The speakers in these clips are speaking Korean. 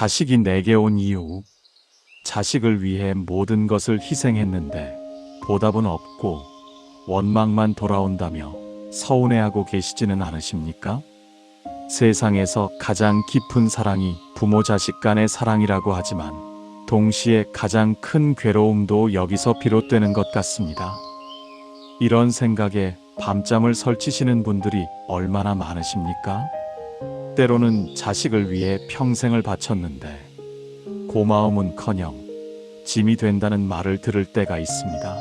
자식이 내게 온 이유. 자식을 위해 모든 것을 희생했는데 보답은 없고 원망만 돌아온다며 서운해하고 계시지는 않으십니까? 세상에서 가장 깊은 사랑이 부모 자식 간의 사랑이라고 하지만 동시에 가장 큰 괴로움도 여기서 비롯되는 것 같습니다. 이런 생각에 밤잠을 설치시는 분들이 얼마나 많으십니까? 때로는 자식을 위해 평생을 바쳤는데 고마움은 커녕 짐이 된다는 말을 들을 때가 있습니다.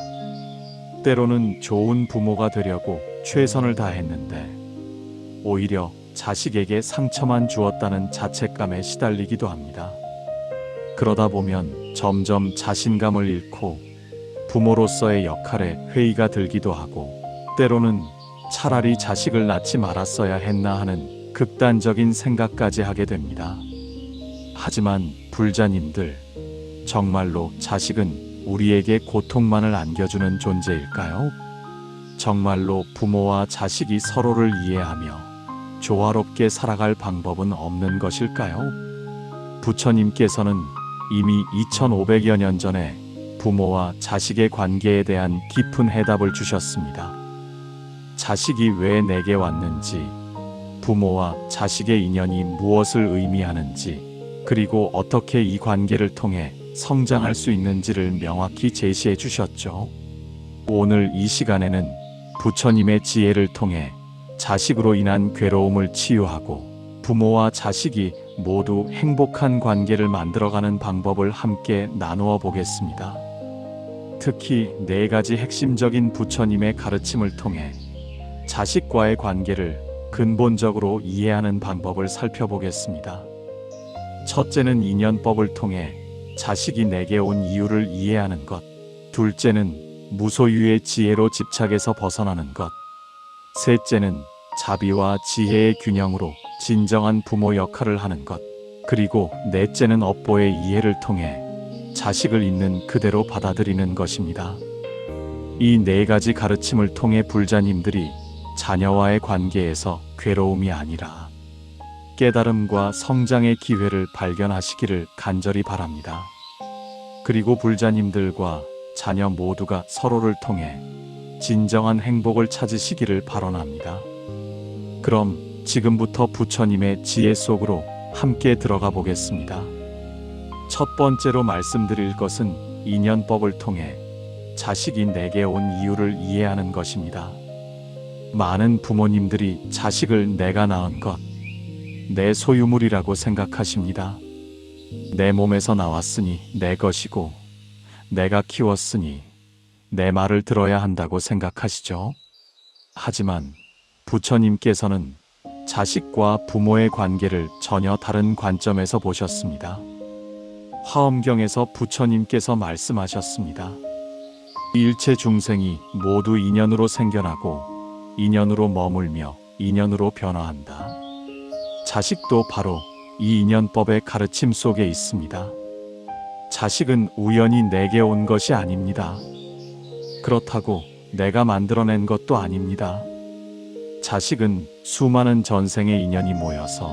때로는 좋은 부모가 되려고 최선을 다했는데 오히려 자식에게 상처만 주었다는 자책감에 시달리기도 합니다. 그러다 보면 점점 자신감을 잃고 부모로서의 역할에 회의가 들기도 하고 때로는 차라리 자식을 낳지 말았어야 했나 하는 극단적인 생각까지 하게 됩니다. 하지만 불자님들, 정말로 자식은 우리에게 고통만을 안겨주는 존재일까요? 정말로 부모와 자식이 서로를 이해하며 조화롭게 살아갈 방법은 없는 것일까요? 부처님께서는 이미 2500여 년 전에 부모와 자식의 관계에 대한 깊은 해답을 주셨습니다. 자식이 왜 내게 왔는지, 부모와 자식의 인연이 무엇을 의미하는지, 그리고 어떻게 이 관계를 통해 성장할 수 있는지를 명확히 제시해 주셨죠. 오늘 이 시간에는 부처님의 지혜를 통해 자식으로 인한 괴로움을 치유하고 부모와 자식이 모두 행복한 관계를 만들어가는 방법을 함께 나누어 보겠습니다. 특히 네 가지 핵심적인 부처님의 가르침을 통해 자식과의 관계를 근본적으로 이해하는 방법을 살펴보겠습니다. 첫째는 인연법을 통해 자식이 내게 온 이유를 이해하는 것. 둘째는 무소유의 지혜로 집착에서 벗어나는 것. 셋째는 자비와 지혜의 균형으로 진정한 부모 역할을 하는 것. 그리고 넷째는 업보의 이해를 통해 자식을 있는 그대로 받아들이는 것입니다. 이 네 가지 가르침을 통해 불자님들이 자녀와의 관계에서 괴로움이 아니라 깨달음과 성장의 기회를 발견하시기를 간절히 바랍니다. 그리고 불자님들과 자녀 모두가 서로를 통해 진정한 행복을 찾으시기를 발언합니다. 그럼 지금부터 부처님의 지혜 속으로 함께 들어가 보겠습니다. 첫 번째로 말씀드릴 것은 인연법을 통해 자식이 내게 온 이유를 이해하는 것입니다. 많은 부모님들이 자식을 내가 낳은 것, 내 소유물이라고 생각하십니다. 내 몸에서 나왔으니 내 것이고, 내가 키웠으니 내 말을 들어야 한다고 생각하시죠? 하지만 부처님께서는 자식과 부모의 관계를 전혀 다른 관점에서 보셨습니다. 화엄경에서 부처님께서 말씀하셨습니다. 일체 중생이 모두 인연으로 생겨나고 인연으로 머물며 인연으로 변화한다. 자식도 바로 이 인연법의 가르침 속에 있습니다. 자식은 우연히 내게 온 것이 아닙니다. 그렇다고 내가 만들어낸 것도 아닙니다. 자식은 수많은 전생의 인연이 모여서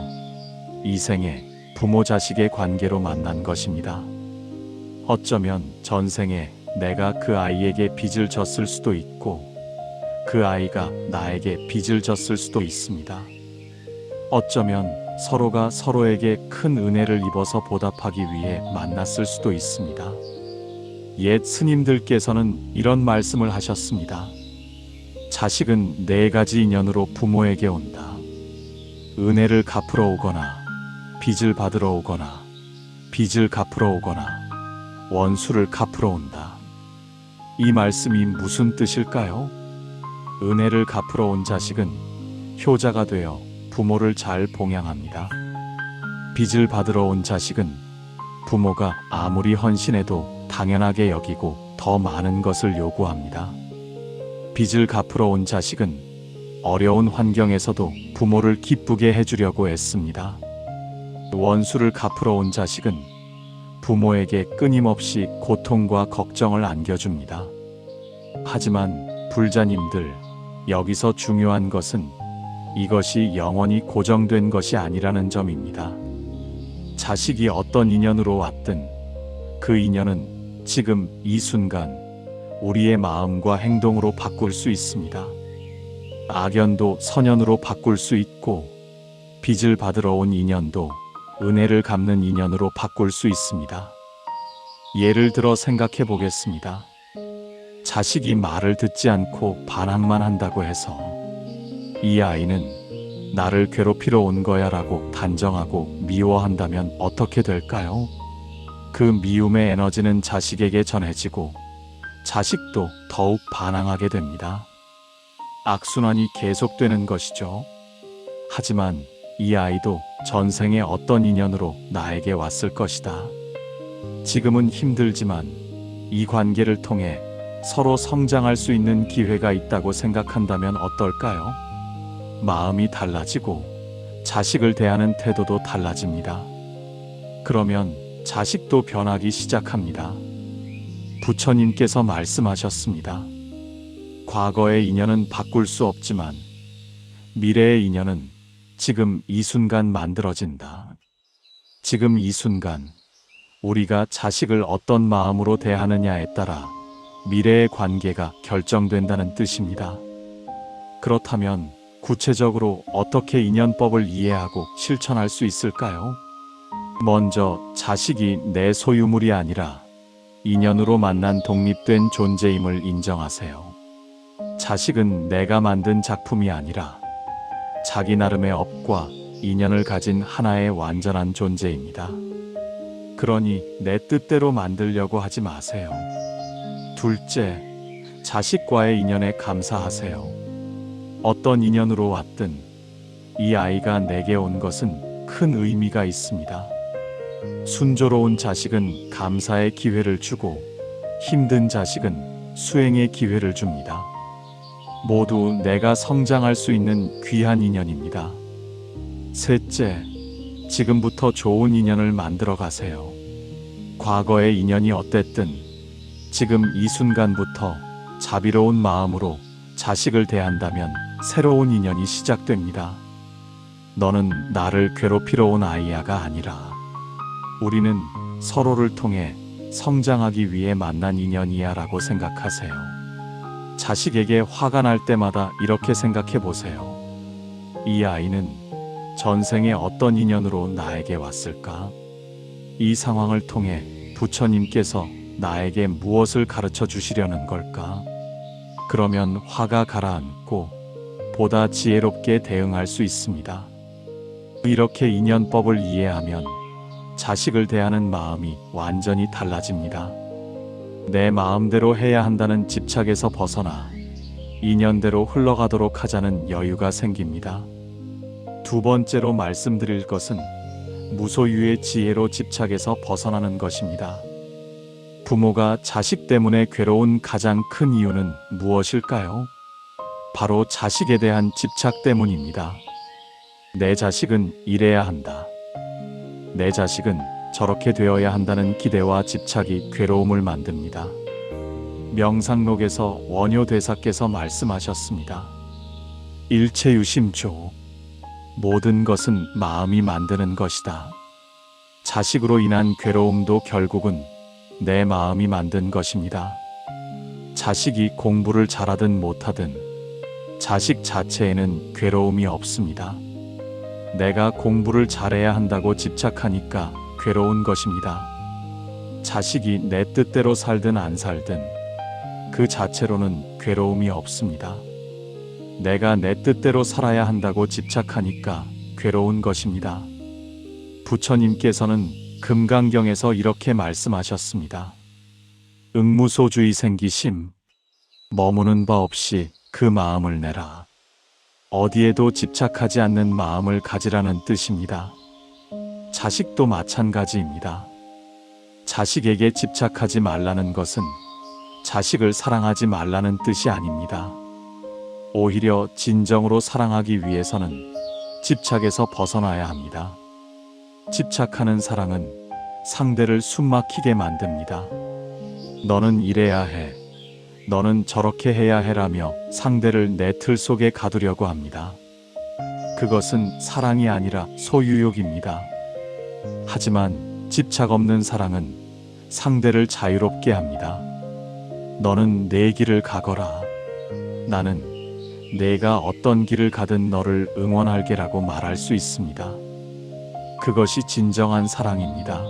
이 생에 부모 자식의 관계로 만난 것입니다. 어쩌면 전생에 내가 그 아이에게 빚을 졌을 수도 있고 그 아이가 나에게 빚을 졌을 수도 있습니다. 어쩌면 서로가 서로에게 큰 은혜를 입어서 보답하기 위해 만났을 수도 있습니다. 옛 스님들께서는 이런 말씀을 하셨습니다. 자식은 네 가지 인연으로 부모에게 온다. 은혜를 갚으러 오거나, 빚을 받으러 오거나, 빚을 갚으러 오거나, 원수를 갚으러 온다. 이 말씀이 무슨 뜻일까요? 은혜를 갚으러 온 자식은 효자가 되어 부모를 잘 봉양합니다. 빚을 받으러 온 자식은 부모가 아무리 헌신해도 당연하게 여기고 더 많은 것을 요구합니다. 빚을 갚으러 온 자식은 어려운 환경에서도 부모를 기쁘게 해주려고 애씁니다. 원수를 갚으러 온 자식은 부모에게 끊임없이 고통과 걱정을 안겨줍니다. 하지만 불자님들, 여기서 중요한 것은 이것이 영원히 고정된 것이 아니라는 점입니다. 자식이 어떤 인연으로 왔든 그 인연은 지금 이 순간 우리의 마음과 행동으로 바꿀 수 있습니다. 악연도 선연으로 바꿀 수 있고 빚을 받으러 온 인연도 은혜를 갚는 인연으로 바꿀 수 있습니다. 예를 들어 생각해 보겠습니다. 자식이 말을 듣지 않고 반항만 한다고 해서 이 아이는 나를 괴롭히러 온 거야 라고 단정하고 미워한다면 어떻게 될까요? 그 미움의 에너지는 자식에게 전해지고 자식도 더욱 반항하게 됩니다. 악순환이 계속되는 것이죠. 하지만 이 아이도 전생에 어떤 인연으로 나에게 왔을 것이다. 지금은 힘들지만 이 관계를 통해 서로 성장할 수 있는 기회가 있다고 생각한다면 어떨까요? 마음이 달라지고 자식을 대하는 태도도 달라집니다. 그러면 자식도 변하기 시작합니다. 부처님께서 말씀하셨습니다. 과거의 인연은 바꿀 수 없지만 미래의 인연은 지금 이 순간 만들어진다. 지금 이 순간 우리가 자식을 어떤 마음으로 대하느냐에 따라 미래의 관계가 결정된다는 뜻입니다. 그렇다면 구체적으로 어떻게 인연법을 이해하고 실천할 수 있을까요? 먼저 자식이 내 소유물이 아니라 인연으로 만난 독립된 존재임을 인정하세요. 자식은 내가 만든 작품이 아니라 자기 나름의 업과 인연을 가진 하나의 완전한 존재입니다. 그러니 내 뜻대로 만들려고 하지 마세요. 둘째, 자식과의 인연에 감사하세요. 어떤 인연으로 왔든 이 아이가 내게 온 것은 큰 의미가 있습니다. 순조로운 자식은 감사의 기회를 주고 힘든 자식은 수행의 기회를 줍니다. 모두 내가 성장할 수 있는 귀한 인연입니다. 셋째, 지금부터 좋은 인연을 만들어 가세요. 과거의 인연이 어땠든 지금 이 순간부터 자비로운 마음으로 자식을 대한다면 새로운 인연이 시작됩니다. 너는 나를 괴롭히러 온 아이야가 아니라 우리는 서로를 통해 성장하기 위해 만난 인연이야 라고 생각하세요. 자식에게 화가 날 때마다 이렇게 생각해 보세요. 이 아이는 전생에 어떤 인연으로 나에게 왔을까? 이 상황을 통해 부처님께서 나에게 무엇을 가르쳐 주시려는 걸까? 그러면 화가 가라앉고 보다 지혜롭게 대응할 수 있습니다. 이렇게 인연법을 이해하면 자식을 대하는 마음이 완전히 달라집니다. 내 마음대로 해야 한다는 집착에서 벗어나 인연대로 흘러가도록 하자는 여유가 생깁니다. 두 번째로 말씀드릴 것은 무소유의 지혜로 집착에서 벗어나는 것입니다. 부모가 자식 때문에 괴로운 가장 큰 이유는 무엇일까요? 바로 자식에 대한 집착 때문입니다. 내 자식은 이래야 한다. 내 자식은 저렇게 되어야 한다는 기대와 집착이 괴로움을 만듭니다. 명상록에서 원효 대사께서 말씀하셨습니다. 일체유심조. 모든 것은 마음이 만드는 것이다. 자식으로 인한 괴로움도 결국은 내 마음이 만든 것입니다. 자식이 공부를 잘하든 못하든 자식 자체에는 괴로움이 없습니다. 내가 공부를 잘해야 한다고 집착하니까 괴로운 것입니다. 자식이 내 뜻대로 살든 안 살든 그 자체로는 괴로움이 없습니다. 내가 내 뜻대로 살아야 한다고 집착하니까 괴로운 것입니다. 부처님께서는 금강경에서 이렇게 말씀하셨습니다. 응무소주의 생기심, 머무는 바 없이 그 마음을 내라. 어디에도 집착하지 않는 마음을 가지라는 뜻입니다. 자식도 마찬가지입니다. 자식에게 집착하지 말라는 것은 자식을 사랑하지 말라는 뜻이 아닙니다. 오히려 진정으로 사랑하기 위해서는 집착에서 벗어나야 합니다. 집착하는 사랑은 상대를 숨막히게 만듭니다. 너는 이래야 해. 너는 저렇게 해야 해라며 상대를 내 틀 속에 가두려고 합니다. 그것은 사랑이 아니라 소유욕입니다. 하지만 집착 없는 사랑은 상대를 자유롭게 합니다. 너는 내 길을 가거라. 나는 내가 어떤 길을 가든 너를 응원할게라고 말할 수 있습니다. 그것이 진정한 사랑입니다.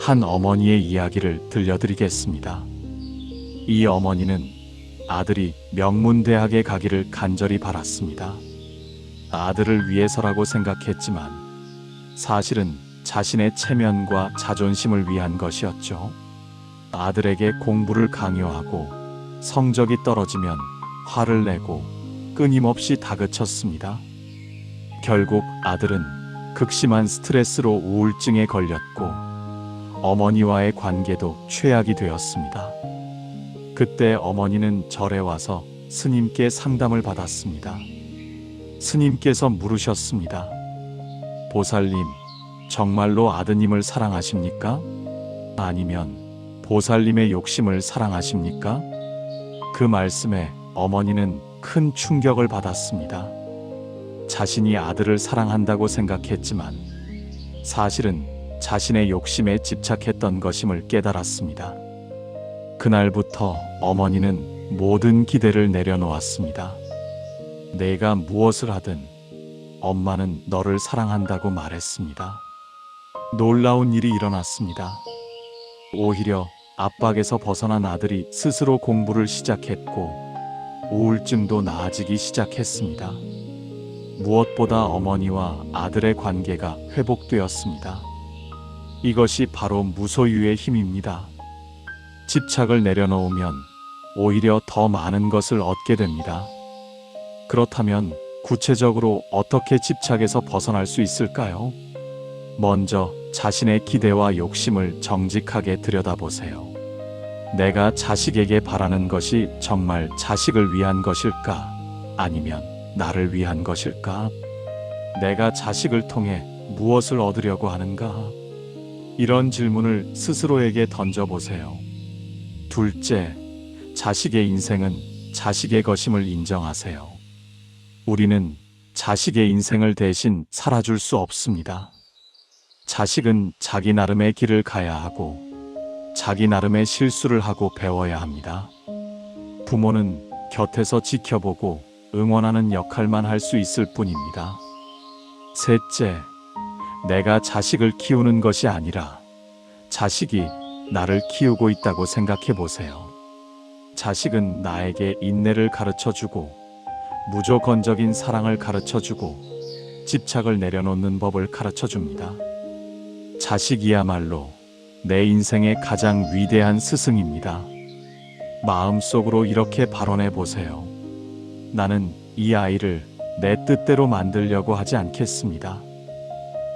한 어머니의 이야기를 들려드리겠습니다. 이 어머니는 아들이 명문대학에 가기를 간절히 바랐습니다. 아들을 위해서라고 생각했지만 사실은 자신의 체면과 자존심을 위한 것이었죠. 아들에게 공부를 강요하고 성적이 떨어지면 화를 내고 끊임없이 다그쳤습니다. 결국 아들은 극심한 스트레스로 우울증에 걸렸고 어머니와의 관계도 최악이 되었습니다. 그때 어머니는 절에 와서 스님께 상담을 받았습니다. 스님께서 물으셨습니다. 보살님, 정말로 아드님을 사랑하십니까? 아니면 보살님의 욕심을 사랑하십니까? 그 말씀에 어머니는 큰 충격을 받았습니다. 자신이 아들을 사랑한다고 생각했지만 사실은 자신의 욕심에 집착했던 것임을 깨달았습니다. 그날부터 어머니는 모든 기대를 내려놓았습니다. 내가 무엇을 하든 엄마는 너를 사랑한다고 말했습니다. 놀라운 일이 일어났습니다. 오히려 압박에서 벗어난 아들이 스스로 공부를 시작했고 우울증도 나아지기 시작했습니다. 무엇보다 어머니와 아들의 관계가 회복되었습니다. 이것이 바로 무소유의 힘입니다. 집착을 내려놓으면 오히려 더 많은 것을 얻게 됩니다. 그렇다면 구체적으로 어떻게 집착에서 벗어날 수 있을까요? 먼저 자신의 기대와 욕심을 정직하게 들여다보세요. 내가 자식에게 바라는 것이 정말 자식을 위한 것일까? 아니면 나를 위한 것일까? 내가 자식을 통해 무엇을 얻으려고 하는가? 이런 질문을 스스로에게 던져보세요. 둘째, 자식의 인생은 자식의 것임을 인정하세요. 우리는 자식의 인생을 대신 살아줄 수 없습니다. 자식은 자기 나름의 길을 가야 하고, 자기 나름의 실수를 하고 배워야 합니다. 부모는 곁에서 지켜보고 응원하는 역할만 할 수 있을 뿐입니다. 셋째, 내가 자식을 키우는 것이 아니라 자식이 나를 키우고 있다고 생각해 보세요. 자식은 나에게 인내를 가르쳐 주고 무조건적인 사랑을 가르쳐 주고 집착을 내려놓는 법을 가르쳐 줍니다. 자식이야말로 내 인생의 가장 위대한 스승입니다. 마음속으로 이렇게 발언해 보세요. 나는 이 아이를 내 뜻대로 만들려고 하지 않겠습니다.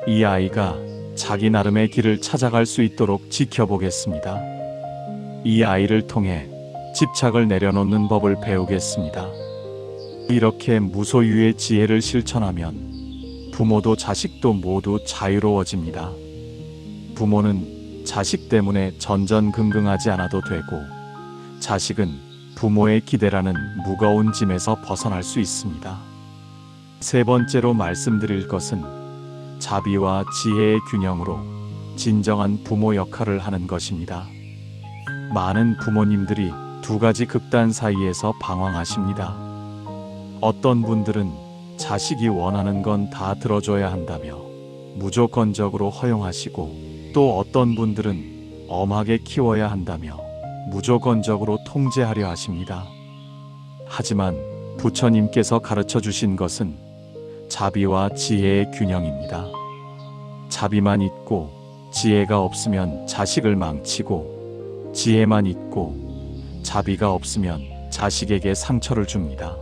이 아이가 자기 나름의 길을 찾아갈 수 있도록 지켜보겠습니다. 이 아이를 통해 집착을 내려놓는 법을 배우겠습니다. 이렇게 무소유의 지혜를 실천하면 부모도 자식도 모두 자유로워집니다. 부모는 자식 때문에 전전긍긍하지 않아도 되고 자식은 부모의 기대라는 무거운 짐에서 벗어날 수 있습니다. 세 번째로 말씀드릴 것은 자비와 지혜의 균형으로 진정한 부모 역할을 하는 것입니다. 많은 부모님들이 두 가지 극단 사이에서 방황하십니다. 어떤 분들은 자식이 원하는 건 다 들어줘야 한다며 무조건적으로 허용하시고 또 어떤 분들은 엄하게 키워야 한다며 무조건적으로 통제하려 하십니다. 하지만 부처님께서 가르쳐 주신 것은 자비와 지혜의 균형입니다. 자비만 있고 지혜가 없으면 자식을 망치고 지혜만 있고 자비가 없으면 자식에게 상처를 줍니다.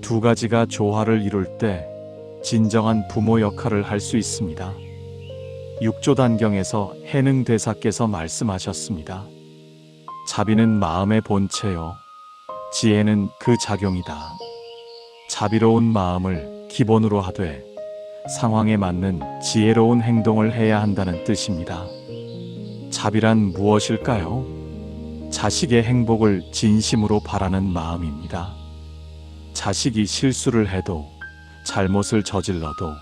두 가지가 조화를 이룰 때 진정한 부모 역할을 할 수 있습니다. 육조단경에서 해능 대사께서 말씀하셨습니다. 자비는 마음의 본체요. 지혜는 그 작용이다. 자비로운 마음을 기본으로 하되 상황에 맞는 지혜로운 행동을 해야 한다는 뜻입니다. 자비란 무엇일까요? 자식의 행복을 진심으로 바라는 마음입니다. 자식이 실수를 해도 잘못을 저질러도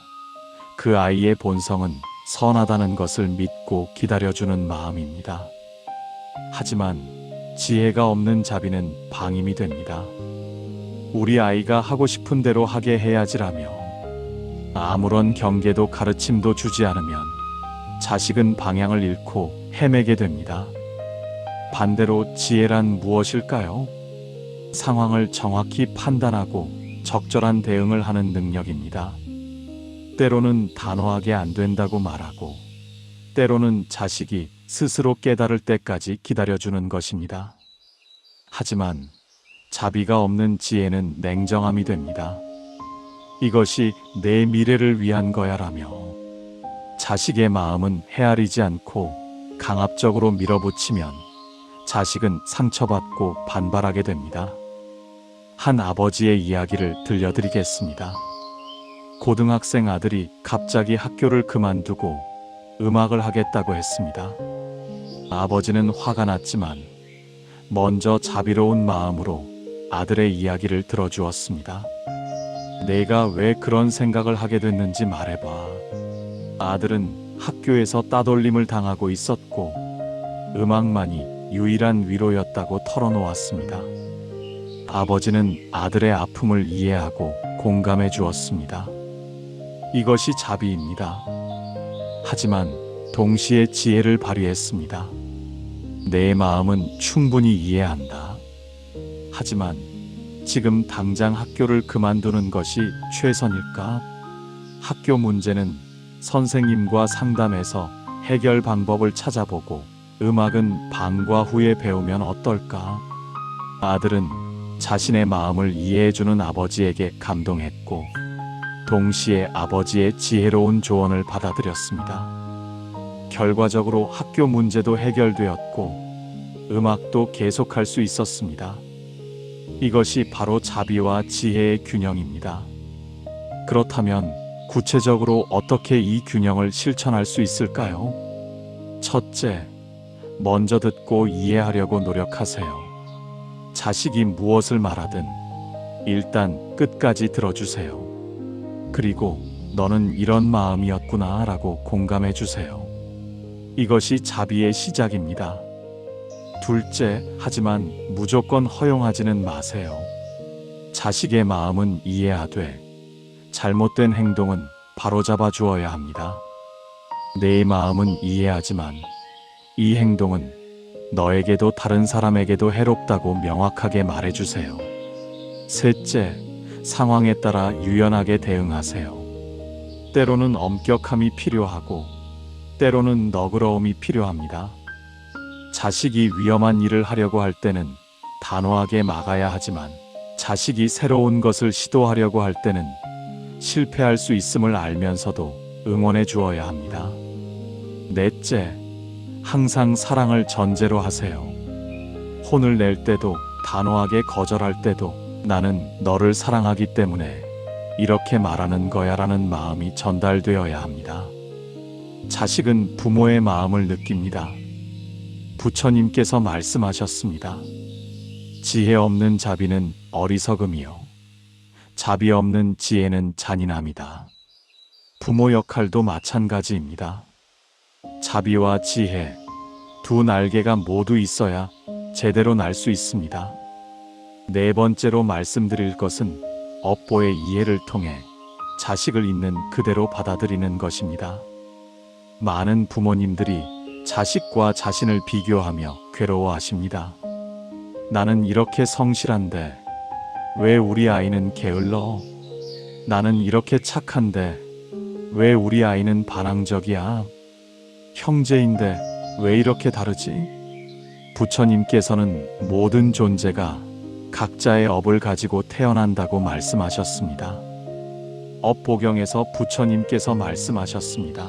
그 아이의 본성은 선하다는 것을 믿고 기다려주는 마음입니다. 하지만 지혜가 없는 자비는 방임이 됩니다. 우리 아이가 하고 싶은 대로 하게 해야지라며 아무런 경계도 가르침도 주지 않으면 자식은 방향을 잃고 헤매게 됩니다. 반대로 지혜란 무엇일까요? 상황을 정확히 판단하고 적절한 대응을 하는 능력입니다. 때로는 단호하게 안 된다고 말하고, 때로는 자식이 스스로 깨달을 때까지 기다려주는 것입니다. 하지만 자비가 없는 지혜는 냉정함이 됩니다. 이것이 내 미래를 위한 거야라며 자식의 마음은 헤아리지 않고 강압적으로 밀어붙이면 자식은 상처받고 반발하게 됩니다. 한 아버지의 이야기를 들려드리겠습니다. 고등학생 아들이 갑자기 학교를 그만두고 음악을 하겠다고 했습니다. 아버지는 화가 났지만 먼저 자비로운 마음으로 아들의 이야기를 들어주었습니다. 내가 왜 그런 생각을 하게 됐는지 말해봐. 아들은 학교에서 따돌림을 당하고 있었고 음악만이 유일한 위로였다고 털어놓았습니다. 아버지는 아들의 아픔을 이해하고 공감해 주었습니다. 이것이 자비입니다. 하지만 동시에 지혜를 발휘했습니다. 내 마음은 충분히 이해한다. 하지만 지금 당장 학교를 그만두는 것이 최선일까? 학교 문제는 선생님과 상담해서 해결 방법을 찾아보고 음악은 방과 후에 배우면 어떨까? 아들은 자신의 마음을 이해해주는 아버지에게 감동했고, 동시에 아버지의 지혜로운 조언을 받아들였습니다. 결과적으로 학교 문제도 해결되었고, 음악도 계속할 수 있었습니다. 이것이 바로 자비와 지혜의 균형입니다. 그렇다면 구체적으로 어떻게 이 균형을 실천할 수 있을까요? 첫째, 먼저 듣고 이해하려고 노력하세요. 자식이 무엇을 말하든 일단 끝까지 들어주세요. 그리고 너는 이런 마음이었구나 라고 공감해 주세요. 이것이 자비의 시작입니다. 둘째, 하지만 무조건 허용하지는 마세요. 자식의 마음은 이해하되 잘못된 행동은 바로잡아 주어야 합니다. 내 마음은 이해하지만 이 행동은 너에게도 다른 사람에게도 해롭다고 명확하게 말해주세요. 셋째, 상황에 따라 유연하게 대응하세요. 때로는 엄격함이 필요하고, 때로는 너그러움이 필요합니다. 자식이 위험한 일을 하려고 할 때는 단호하게 막아야 하지만, 자식이 새로운 것을 시도하려고 할 때는 실패할 수 있음을 알면서도 응원해 주어야 합니다. 넷째, 항상 사랑을 전제로 하세요. 혼을 낼 때도 단호하게 거절할 때도 나는 너를 사랑하기 때문에 이렇게 말하는 거야 라는 마음이 전달되어야 합니다. 자식은 부모의 마음을 느낍니다. 부처님께서 말씀하셨습니다. 지혜 없는 자비는 어리석음이요. 자비 없는 지혜는 잔인함이다. 부모 역할도 마찬가지입니다. 자비와 지혜, 두 날개가 모두 있어야 제대로 날 수 있습니다. 네 번째로 말씀드릴 것은 업보의 이해를 통해 자식을 있는 그대로 받아들이는 것입니다. 많은 부모님들이 자식과 자신을 비교하며 괴로워하십니다. 나는 이렇게 성실한데 왜 우리 아이는 게을러? 나는 이렇게 착한데 왜 우리 아이는 반항적이야? 형제인데 왜 이렇게 다르지? 부처님께서는 모든 존재가 각자의 업을 가지고 태어난다고 말씀하셨습니다. 업보경에서 부처님께서 말씀하셨습니다.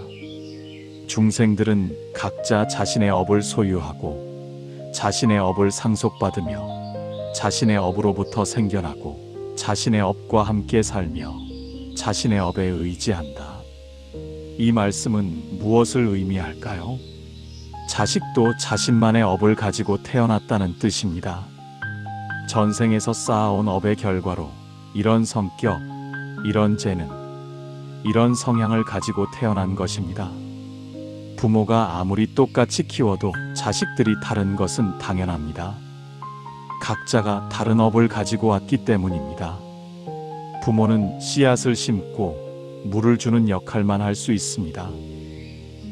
중생들은 각자 자신의 업을 소유하고 자신의 업을 상속받으며 자신의 업으로부터 생겨나고 자신의 업과 함께 살며 자신의 업에 의지한다. 이 말씀은 무엇을 의미할까요? 자식도 자신만의 업을 가지고 태어났다는 뜻입니다. 전생에서 쌓아온 업의 결과로 이런 성격, 이런 재능, 이런 성향을 가지고 태어난 것입니다. 부모가 아무리 똑같이 키워도 자식들이 다른 것은 당연합니다. 각자가 다른 업을 가지고 왔기 때문입니다. 부모는 씨앗을 심고 물을 주는 역할만 할 수 있습니다.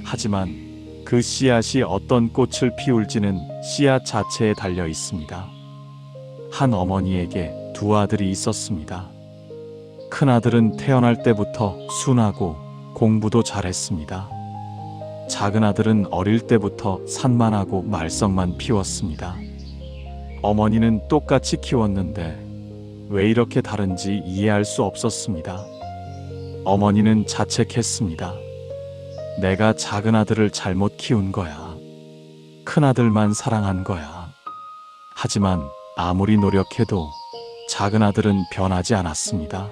하지만 그 씨앗이 어떤 꽃을 피울지는 씨앗 자체에 달려 있습니다. 한 어머니에게 두 아들이 있었습니다. 큰 아들은 태어날 때부터 순하고 공부도 잘했습니다. 작은 아들은 어릴 때부터 산만하고 말썽만 피웠습니다. 어머니는 똑같이 키웠는데 왜 이렇게 다른지 이해할 수 없었습니다. 어머니는 자책했습니다. 내가 작은 아들을 잘못 키운 거야. 큰 아들만 사랑한 거야. 하지만 아무리 노력해도 작은 아들은 변하지 않았습니다.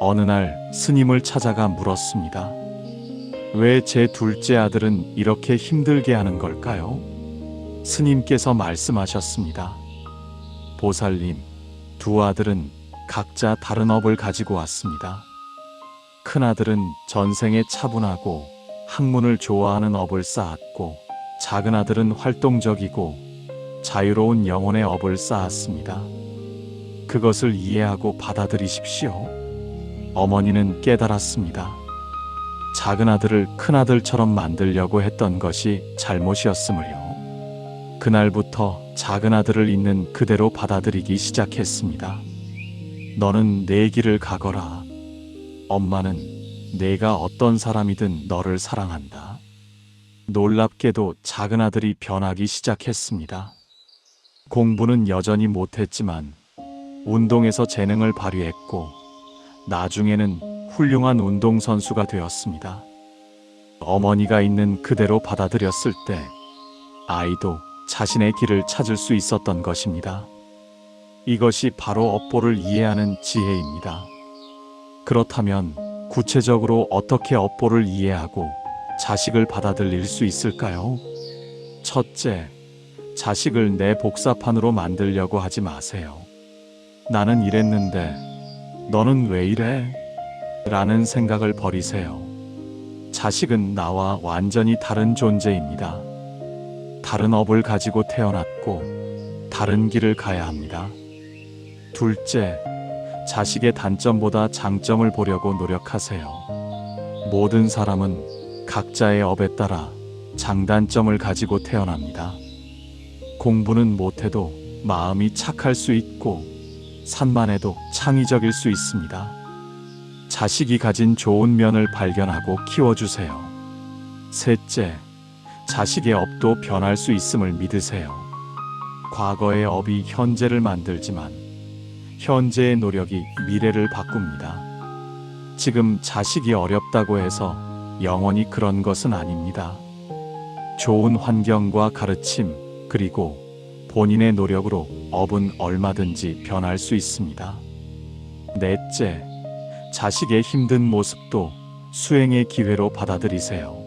어느 날 스님을 찾아가 물었습니다. 왜 제 둘째 아들은 이렇게 힘들게 하는 걸까요? 스님께서 말씀하셨습니다. 보살님, 두 아들은 각자 다른 업을 가지고 왔습니다. 큰 아들은 전생에 차분하고 학문을 좋아하는 업을 쌓았고, 작은 아들은 활동적이고 자유로운 영혼의 업을 쌓았습니다. 그것을 이해하고 받아들이십시오. 어머니는 깨달았습니다. 작은 아들을 큰 아들처럼 만들려고 했던 것이 잘못이었으므요. 그날부터 작은 아들을 있는 그대로 받아들이기 시작했습니다. 너는 내 길을 가거라. 엄마는 내가 어떤 사람이든 너를 사랑한다. 놀랍게도 작은 아들이 변하기 시작했습니다. 공부는 여전히 못했지만 운동에서 재능을 발휘했고 나중에는 훌륭한 운동선수가 되었습니다. 어머니가 있는 그대로 받아들였을 때 아이도 자신의 길을 찾을 수 있었던 것입니다. 이것이 바로 업보를 이해하는 지혜입니다. 그렇다면 구체적으로 어떻게 업보를 이해하고 자식을 받아들일 수 있을까요? 첫째, 자식을 내 복사판으로 만들려고 하지 마세요. 나는 이랬는데 너는 왜 이래? 라는 생각을 버리세요. 자식은 나와 완전히 다른 존재입니다. 다른 업을 가지고 태어났고 다른 길을 가야 합니다. 둘째, 자식의 단점보다 장점을 보려고 노력하세요. 모든 사람은 각자의 업에 따라 장단점을 가지고 태어납니다. 공부는 못해도 마음이 착할 수 있고 산만해도 창의적일 수 있습니다. 자식이 가진 좋은 면을 발견하고 키워주세요. 셋째, 자식의 업도 변할 수 있음을 믿으세요. 과거의 업이 현재를 만들지만 현재의 노력이 미래를 바꿉니다. 지금 자식이 어렵다고 해서 영원히 그런 것은 아닙니다. 좋은 환경과 가르침, 그리고 본인의 노력으로 업은 얼마든지 변할 수 있습니다. 넷째, 자식의 힘든 모습도 수행의 기회로 받아들이세요.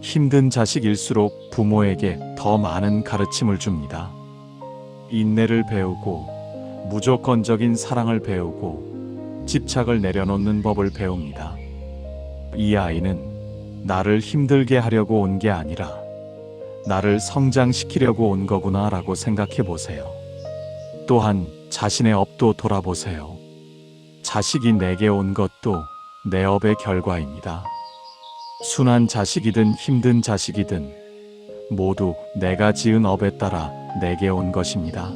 힘든 자식일수록 부모에게 더 많은 가르침을 줍니다. 인내를 배우고 무조건적인 사랑을 배우고 집착을 내려놓는 법을 배웁니다. 이 아이는 나를 힘들게 하려고 온 게 아니라 나를 성장시키려고 온 거구나 라고 생각해 보세요. 또한 자신의 업도 돌아보세요. 자식이 내게 온 것도 내 업의 결과입니다. 순한 자식이든 힘든 자식이든 모두 내가 지은 업에 따라 내게 온 것입니다.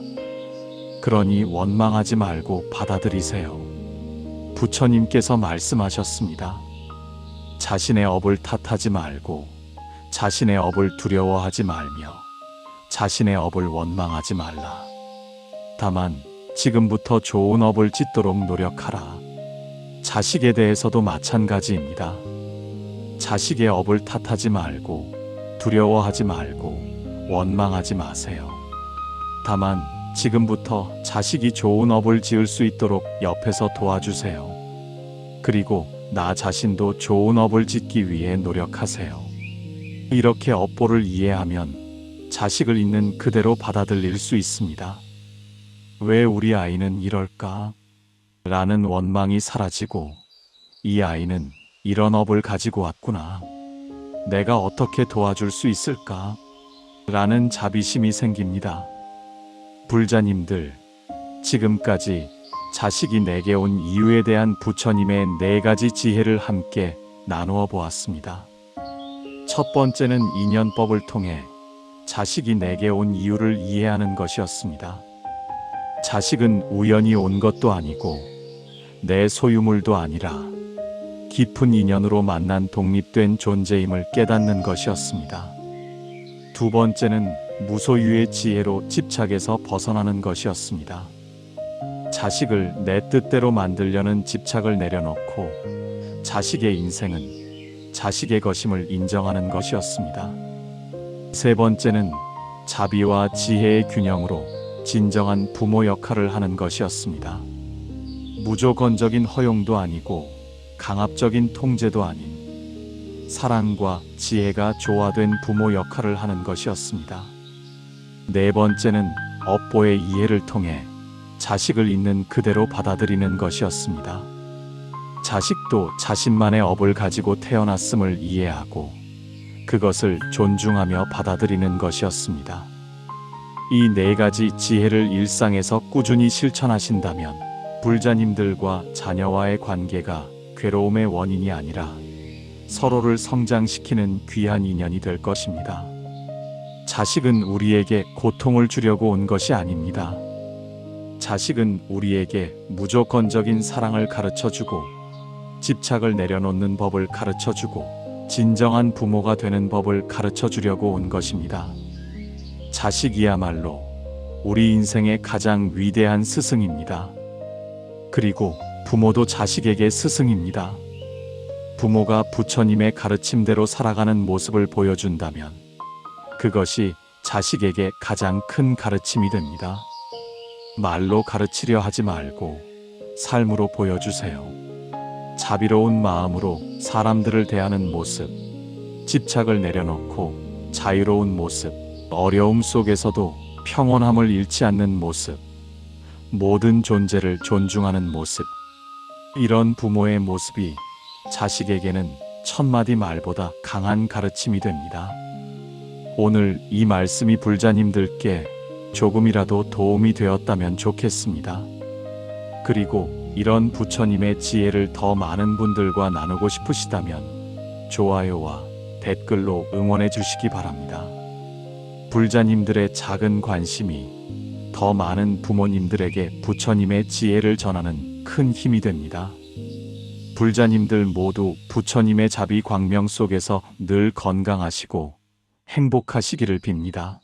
그러니 원망하지 말고 받아들이세요. 부처님께서 말씀하셨습니다. 자신의 업을 탓하지 말고 자신의 업을 두려워하지 말며 자신의 업을 원망하지 말라. 다만 지금부터 좋은 업을 짓도록 노력하라. 자식에 대해서도 마찬가지입니다. 자식의 업을 탓하지 말고 두려워하지 말고 원망하지 마세요. 다만 지금부터 자식이 좋은 업을 지을 수 있도록 옆에서 도와주세요. 그리고 나 자신도 좋은 업을 짓기 위해 노력하세요. 이렇게 업보를 이해하면 자식을 있는 그대로 받아들일 수 있습니다. 왜 우리 아이는 이럴까? 라는 원망이 사라지고 이 아이는 이런 업을 가지고 왔구나. 내가 어떻게 도와줄 수 있을까? 라는 자비심이 생깁니다. 불자님들, 지금까지 자식이 내게 온 이유에 대한 부처님의 네 가지 지혜를 함께 나누어 보았습니다. 첫 번째는 인연법을 통해 자식이 내게 온 이유를 이해하는 것이었습니다. 자식은 우연히 온 것도 아니고 내 소유물도 아니라 깊은 인연으로 만난 독립된 존재임을 깨닫는 것이었습니다. 두 번째는 무소유의 지혜로 집착에서 벗어나는 것이었습니다. 자식을 내 뜻대로 만들려는 집착을 내려놓고 자식의 인생은 자식의 것임을 인정하는 것이었습니다. 세 번째는 자비와 지혜의 균형으로 진정한 부모 역할을 하는 것이었습니다. 무조건적인 허용도 아니고 강압적인 통제도 아닌 사랑과 지혜가 조화된 부모 역할을 하는 것이었습니다. 네 번째는 업보의 이해를 통해 자식을 있는 그대로 받아들이는 것이었습니다. 자식도 자신만의 업을 가지고 태어났음을 이해하고 그것을 존중하며 받아들이는 것이었습니다. 이 네 가지 지혜를 일상에서 꾸준히 실천하신다면 불자님들과 자녀와의 관계가 괴로움의 원인이 아니라 서로를 성장시키는 귀한 인연이 될 것입니다. 자식은 우리에게 고통을 주려고 온 것이 아닙니다. 자식은 우리에게 무조건적인 사랑을 가르쳐 주고 집착을 내려놓는 법을 가르쳐 주고 진정한 부모가 되는 법을 가르쳐 주려고 온 것입니다. 자식이야말로 우리 인생의 가장 위대한 스승입니다. 그리고 부모도 자식에게 스승입니다. 부모가 부처님의 가르침대로 살아가는 모습을 보여준다면 그것이 자식에게 가장 큰 가르침이 됩니다. 말로 가르치려 하지 말고 삶으로 보여주세요. 자비로운 마음으로 사람들을 대하는 모습, 집착을 내려놓고 자유로운 모습, 어려움 속에서도 평온함을 잃지 않는 모습, 모든 존재를 존중하는 모습. 이런 부모의 모습이 자식에게는 천마디 말보다 강한 가르침이 됩니다. 오늘 이 말씀이 불자님들께 조금이라도 도움이 되었다면 좋겠습니다. 그리고 이런 부처님의 지혜를 더 많은 분들과 나누고 싶으시다면 좋아요와 댓글로 응원해 주시기 바랍니다. 불자님들의 작은 관심이 더 많은 부모님들에게 부처님의 지혜를 전하는 큰 힘이 됩니다. 불자님들 모두 부처님의 자비 광명 속에서 늘 건강하시고 행복하시기를 빕니다.